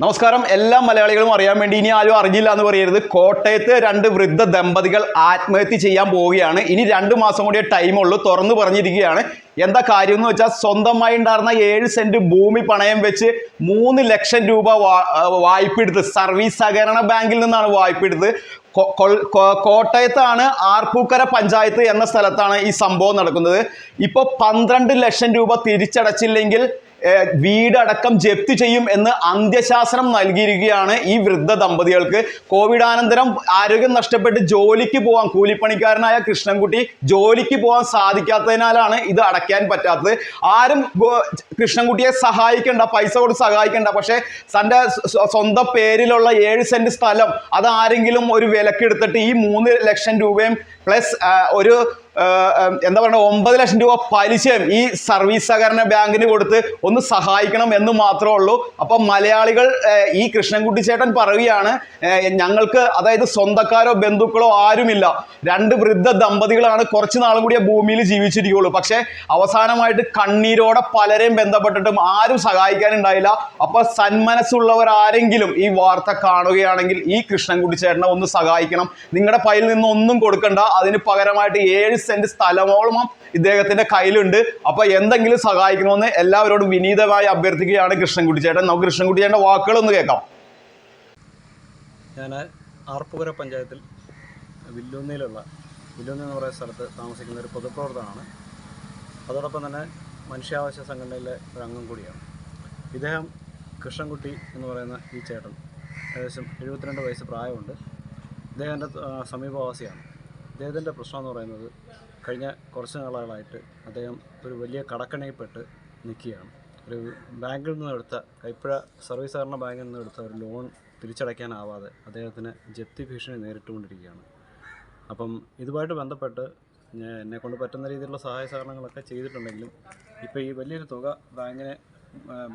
നമസ്കാരം. എല്ലാ മലയാളികളും അറിയാൻ വേണ്ടി ഇനി ആരും അറിഞ്ഞില്ല എന്ന് പറയരുത്. കോട്ടയത്ത് രണ്ട് വൃദ്ധ ദമ്പതികൾ ആത്മഹത്യ ചെയ്യാൻ പോവുകയാണ്. ഇനി രണ്ട് മാസം കൂടിയേ ടൈമുള്ളൂ തുറന്നു പറഞ്ഞിരിക്കുകയാണ്. എന്താ കാര്യം എന്ന് വെച്ചാൽ സ്വന്തമായി ഉണ്ടായിരുന്ന ഏഴ് സെന്റ് ഭൂമി പണയം വെച്ച് മൂന്ന് ലക്ഷം രൂപ വായ്പ എടുത്ത് സർവീസ് സഹകരണ ബാങ്കിൽ നിന്നാണ് വായ്പ എടുത്ത് കോട്ടയത്താണ് ആർപ്പൂക്കര പഞ്ചായത്ത് എന്ന സ്ഥലത്താണ് ഈ സംഭവം നടക്കുന്നത്. ഇപ്പോൾ പന്ത്രണ്ട് ലക്ഷം രൂപ തിരിച്ചടച്ചില്ലെങ്കിൽ വീടടക്കം ജപ്തി ചെയ്യും എന്ന് അന്ത്യശാസനം നൽകിയിരിക്കുകയാണ് ഈ വൃദ്ധ ദമ്പതികൾക്ക്. കോവിഡാനന്തരം ആരോഗ്യം നഷ്ടപ്പെട്ട് ജോലിക്ക് പോകാൻ കൂലിപ്പണിക്കാരനായ കൃഷ്ണൻകുട്ടി ജോലിക്ക് പോകാൻ സാധിക്കാത്തതിനാലാണ് ഇത് അടയ്ക്കാൻ പറ്റാത്തത്. ആരും കൃഷ്ണൻകുട്ടിയെ സഹായിക്കേണ്ട പൈസ കൊടുത്ത് സഹായിക്കേണ്ട. പക്ഷേ തന്റെ സ്വ- സ്വന്തം പേരിലുള്ള ഏഴ് സെന്റ് സ്ഥലം അത് ആരെങ്കിലും ഒരു വിലക്കെടുത്തിട്ട് ഈ മൂന്ന് ലക്ഷം രൂപയും പ്ലസ് ഒരു എന്താ പറയുക ഒമ്പത് ലക്ഷം രൂപ പലിശയും ഈ സർവീസ് സഹകരണ ബാങ്കിന് കൊടുത്ത് ഒന്ന് സഹായിക്കണം എന്ന് മാത്രമേ ഉള്ളൂ. അപ്പം മലയാളികൾ ഈ കൃഷ്ണൻകുട്ടി ചേട്ടൻ പറയുകയാണ് ഞങ്ങൾക്ക് അതായത് സ്വന്തക്കാരോ ബന്ധുക്കളോ ആരുമില്ല. രണ്ട് വൃദ്ധ ദമ്പതികളാണ് കുറച്ച് നാളും കൂടി ഭൂമിയിൽ ജീവിച്ചിരിക്കുകയുള്ളൂ പക്ഷേ അവസാനമായിട്ട് കണ്ണീരോടെ പലരെയും ബന്ധപ്പെട്ടിട്ടും ആരും സഹായിക്കാനുണ്ടായില്ല. അപ്പൊ സന്മനസ്സുള്ളവർ ആരെങ്കിലും ഈ വാർത്ത കാണുകയാണെങ്കിൽ ഈ കൃഷ്ണൻകുട്ടി ചേട്ടനെ ഒന്ന് സഹായിക്കണം. നിങ്ങളുടെ പയ്യിൽ നിന്ന് ഒന്നും കൊടുക്കണ്ട. അതിന് പകരമായിട്ട് ഏഴ് സെന്റ് സ്ഥലമോളം ഇദ്ദേഹത്തിന്റെ കയ്യിലുണ്ട്. അപ്പൊ എന്തെങ്കിലും സഹായിക്കണമെന്ന് എല്ലാവരോടും വിനീതമായി അഭ്യർത്ഥിക്കുകയാണ് കൃഷ്ണൻകുട്ടി ചേട്ടൻ. നമുക്ക് കൃഷ്ണൻകുട്ടി ചേട്ടന്റെ വാക്കുകളൊന്ന് കേൾക്കാം. ഞാൻ ആർപ്പുകര പഞ്ചായത്തിൽ വില്ലൂന്നിലുള്ള വില്ലൂന്നി എന്ന് പറയുന്ന സ്ഥലത്ത് താമസിക്കുന്ന ഒരു പൊതുപ്രവർത്തനമാണ് അതോടൊപ്പം തന്നെ മനുഷ്യാവശ്യ സംഘടനയിലെ ഒരു അംഗം കൂടിയാണ്. ഇദ്ദേഹം കൃഷ്ണൻകുട്ടി എന്ന് പറയുന്ന ഈ ചേട്ടൻ ഏകദേശം എഴുപത്തിരണ്ട് വയസ്സ് പ്രായമുണ്ട്. ഇദ്ദേഹം എന്റെ സമീപവാസിയാണ്. ഇദ്ദേഹത്തിന്റെ പ്രശ്നം എന്ന് പറയുന്നത് കഴിഞ്ഞ കുറച്ച് നാളുകളായിട്ട് അദ്ദേഹം ഒരു വലിയ കടക്കണയിൽപ്പെട്ട് നിൽക്കുകയാണ്. ഒരു ബാങ്കിൽ നിന്ന് എടുത്ത കൈപ്പുഴ സർവീസ് സഹകരണ ബാങ്കിൽ നിന്ന് എടുത്ത ഒരു ലോൺ തിരിച്ചടയ്ക്കാനാവാതെ അദ്ദേഹത്തിന് ജപ്തി ഭീഷണി നേരിട്ടുകൊണ്ടിരിക്കുകയാണ്. അപ്പം ഇതുമായിട്ട് ബന്ധപ്പെട്ട് ഞാൻ എന്നെ കൊണ്ട് പറ്റുന്ന രീതിയിലുള്ള സഹായ സഹകരണങ്ങളൊക്കെ ചെയ്തിട്ടുണ്ടെങ്കിലും ഇപ്പോൾ ഈ വലിയൊരു തുക ബാങ്കിനെ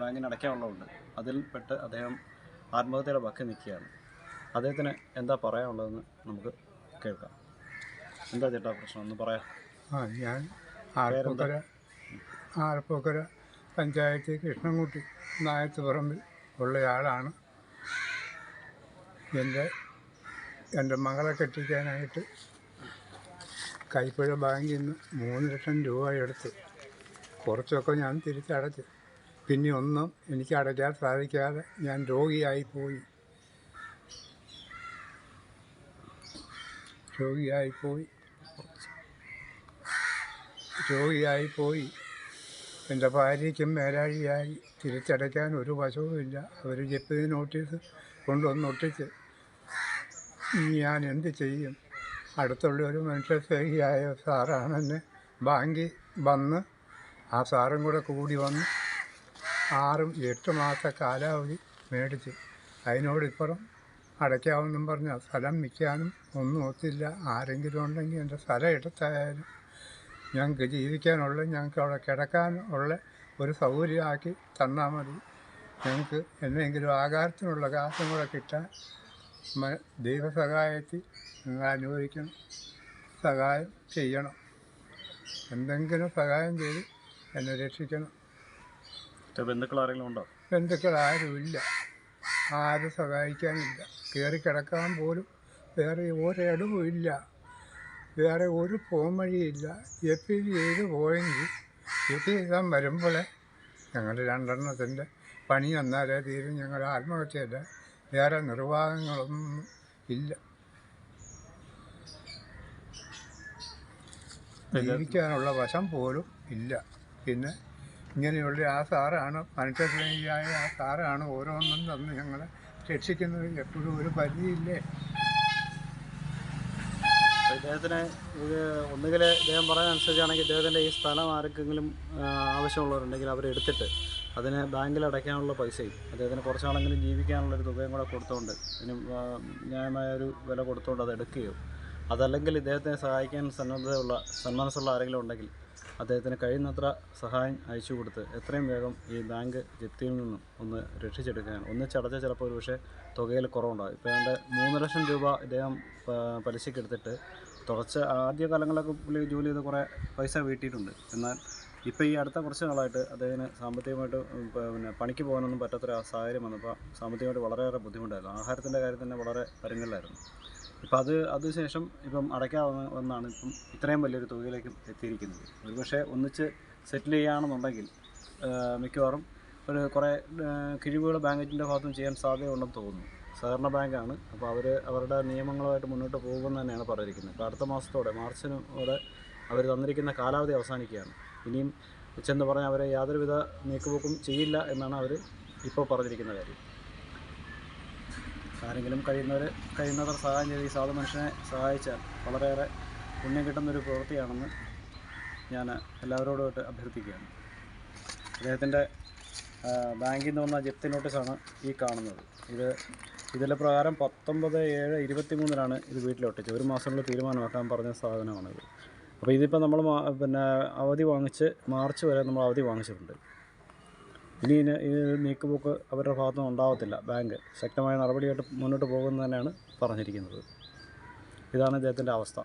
ബാങ്കിന് അടയ്ക്കാനുള്ളതുണ്ട് അതിൽ പെട്ട് അദ്ദേഹം ആത്മഹത്യയുടെ വക്കി നിൽക്കുകയാണ്. അദ്ദേഹത്തിന് എന്താ പറയാനുള്ളതെന്ന് നമുക്ക് കേൾക്കാം. എന്താ ചേട്ടാ പ്രശ്നം? ഒന്ന് പറയാ. ആ ഞാൻ ആർപ്പുക്കര ആർപ്പുക്കര പഞ്ചായത്ത് കൃഷ്ണൻകുട്ടി നായത്തുപറമ്പിൽ ഉള്ളയാളാണ് എന്റെ എന്റെ മകളെ കെട്ടിക്കാനായിട്ട് കൈപ്പുഴ ബാങ്കിൽ നിന്ന് മൂന്ന് ലക്ഷം രൂപ എടുത്ത് കുറച്ചൊക്കെ ഞാൻ തിരിച്ചടച്ച്. പിന്നെ ഒന്നും എനിക്ക് അടയ്ക്കാൻ സാധിക്കാതെ ഞാൻ രോഗിയായി പോയി. രോഗിയായി പോയി. എന്റെ ഭാര്യയ്ക്കും മേലാഴിയായി. തിരിച്ചടയ്ക്കാൻ ഒരു വശവുമില്ല. അവർ ജപ്തി നോട്ടീസ് കൊണ്ടുവന്ന് ഒട്ടിച്ച്. ഞാൻ എന്ത് ചെയ്യും? അടുത്തുള്ള ഒരു മനുഷ്യസ്നേഹിയായ സാറാണ് എന്നെ ബാങ്കിൽ വന്ന് ആ സാറും കൂടെ കൂടി വന്ന് ആറും എട്ട് മാസ കാലാവധി മേടിച്ച്. അതിനോടിപ്പുറം അടയ്ക്കാമെന്നും പറഞ്ഞ സ്ഥലം വിൽക്കാനും ഒന്നും ഒത്തില്ല. ആരെങ്കിലും ഉണ്ടെങ്കിൽ എന്റെ സ്ഥലം എടുത്തായാലും ഞങ്ങൾക്ക് ജീവിക്കാനുള്ള ഞങ്ങൾക്ക് അവിടെ കിടക്കാൻ ഉള്ള ഒരു സൗകര്യമാക്കി തന്നാൽ മതി. ഞങ്ങൾക്ക് എന്തെങ്കിലും ആകാരത്തിനുള്ള കാശും കൂടെ കിട്ടാൻ ദൈവസഹായത്തിൽ നിങ്ങൾ അനുവദിക്കണം സഹായം ചെയ്യണം. എന്തെങ്കിലും സഹായം ചെയ്ത് എന്നെ രക്ഷിക്കണം. ബന്ധുക്കൾ ആരെങ്കിലും ഉണ്ടോ? ബന്ധുക്കൾ ആരുമില്ല ആരും സഹായിക്കാനില്ല. കയറി കിടക്കാൻ പോലും വേറെ ഒരിടവും ഇല്ല. വേറെ ഒരു പോംവഴിയില്ല എപ്പി ചെയ്ത് പോയെങ്കിൽ എപ്പി ചെയ്താൽ വരുമ്പോൾ ഞങ്ങൾ രണ്ടെണ്ണത്തിന്റെ പണി വന്നാലേ തീരും. ഞങ്ങൾ ആത്മഹത്യയുടെ വേറെ നിർവാഹങ്ങളൊന്നും ഇല്ല. ജീവിക്കാനുള്ള വശം പോലും ഇല്ല. പിന്നെ ഇങ്ങനെയുള്ള ആ സാറാണ് മനുഷ്യസ്നേഹിയായ ആ സാറാണ് ഓരോന്നും തന്ന് ഞങ്ങളെ രക്ഷിക്കുന്നത്. എപ്പോഴും ഒരു പരിധിയില്ലേ? ഇദ്ദേഹത്തിന് ഒന്നുകിൽ ഇദ്ദേഹം പറയുന്ന അനുസരിച്ചാണെങ്കിൽ ഇദ്ദേഹത്തിന്റെ ഈ സ്ഥലം ആർക്കെങ്കിലും ആവശ്യമുള്ളവരുണ്ടെങ്കിൽ അവരെടുത്തിട്ട് അതിന് ബാങ്കിൽ അടയ്ക്കാനുള്ള പൈസയും അദ്ദേഹത്തിന് കുറച്ചാണെങ്കിലും ജീവിക്കാനുള്ളൊരു തുകയും കൂടെ കൊടുത്തുകൊണ്ട് ഇതിന് ന്യായമായ ഒരു വില കൊടുത്തുകൊണ്ട് അത് എടുക്കുകയോ അതല്ലെങ്കിൽ ഇദ്ദേഹത്തെ സഹായിക്കാൻ സന്നദ്ധതയുള്ള സന്മനസ്സുള്ള ആരെങ്കിലും ഉണ്ടെങ്കിൽ അദ്ദേഹത്തിന് കഴിയുന്നത്ര സഹായം അയച്ചു കൊടുത്ത് എത്രയും വേഗം ഈ ബാങ്ക് ജപ്തിയിൽ നിന്നും ഒന്ന് രക്ഷിച്ചെടുക്കാൻ ഒന്നിച്ചടച്ച ചിലപ്പോൾ ഒരു പക്ഷേ തുകയിൽ കുറവുണ്ടാകും. ഇപ്പോൾ ഏതാണ്ട് മൂന്ന് ലക്ഷം രൂപ ഇദ്ദേഹം പ- പലിശയ്ക്ക് എടുത്തിട്ട് തുടച്ച ആദ്യ കാലങ്ങളിലൊക്കെ പുള്ളി ജോലി ചെയ്ത് കുറേ പൈസ വീട്ടിയിട്ടുണ്ട്. എന്നാൽ ഇപ്പോൾ ഈ അടുത്ത കുറച്ച് നാളായിട്ട് അദ്ദേഹത്തിന് സാമ്പത്തികമായിട്ട് പിന്നെ പണിക്ക് പോകാനൊന്നും പറ്റാത്തൊരു സാഹചര്യം വന്നപ്പോൾ സാമ്പത്തികമായിട്ട് വളരെയേറെ ബുദ്ധിമുട്ടായിരുന്നു. ആഹാരത്തിന്റെ കാര്യം തന്നെ വളരെ പരുങ്ങലായിരുന്നു. ഇപ്പം അത് അതിനുശേഷം ഇപ്പം അടയ്ക്കാവുന്ന വന്നാണ് ഇപ്പം ഇത്രയും വലിയൊരു തുകയിലേക്കും എത്തിയിരിക്കുന്നത്. ഒരുപക്ഷെ ഒന്നിച്ച് സെറ്റിൽ ചെയ്യുകയാണെന്നുണ്ടെങ്കിൽ മിക്കവാറും ഒരു കുറേ കിഴിവുകൾ ബാങ്കിന്റെ ഭാഗത്തും ചെയ്യാൻ സാധ്യതയുണ്ടെന്ന് തോന്നുന്നു. സഹകരണ ബാങ്കാണ്. അപ്പോൾ അവർ അവരുടെ നിയമങ്ങളുമായിട്ട് മുന്നോട്ട് പോകുമെന്ന് തന്നെയാണ് പറഞ്ഞിരിക്കുന്നത്. ഇപ്പോൾ അടുത്ത മാസത്തോടെ മാർച്ചിനോടെ അവർ തന്നിരിക്കുന്ന കാലാവധി അവസാനിക്കുകയാണ്. ഇനിയും ചെന്ന് പറഞ്ഞാൽ അവരെ യാതൊരുവിധ നീക്കുപോക്കും ചെയ്യില്ല എന്നാണ് അവർ ഇപ്പോൾ പറഞ്ഞിരിക്കുന്ന കാര്യം. ആരെങ്കിലും കഴിയുന്നവർ കഴിയുന്നവർ സഹായം ചെയ്ത് ഈ സാധു മനുഷ്യനെ സഹായിച്ചാൽ വളരെയേറെ പുണ്യം കിട്ടുന്നൊരു പ്രവൃത്തിയാണെന്ന് ഞാൻ എല്ലാവരോടുമായിട്ട് അഭ്യർത്ഥിക്കുകയാണ്. അദ്ദേഹത്തിന്റെ ബാങ്കിൽ നിന്ന് വന്ന ജപ്തി നോട്ടീസാണ് ഈ കാണുന്നത്. ഇത് ഇതിലെ പ്രകാരം പത്തൊമ്പത് ഏഴ് ഇരുപത്തി മൂന്നിനാണ് ഇത് വീട്ടിലൊട്ടിച്ചത്. ഒരു മാസമുള്ള തീരുമാനമാക്കാൻ പറഞ്ഞ സാധനമാണിത്. അപ്പോൾ ഇതിപ്പോൾ നമ്മൾ പിന്നെ അവധി വാങ്ങിച്ച് മാർച്ച് വരെ നമ്മൾ അവധി വാങ്ങിച്ചിട്ടുണ്ട്. ഇനി ഈ നീക്കുപോക്ക് അവരുടെ ഭാഗത്തുനിന്ന് ഉണ്ടാവത്തില്ല. ബാങ്ക് ശക്തമായ നടപടിയായിട്ട് മുന്നോട്ട് പോകുമെന്ന് തന്നെയാണ് പറഞ്ഞിരിക്കുന്നത്. ഇതാണ് ഇദ്ദേഹത്തിന്റെ അവസ്ഥ.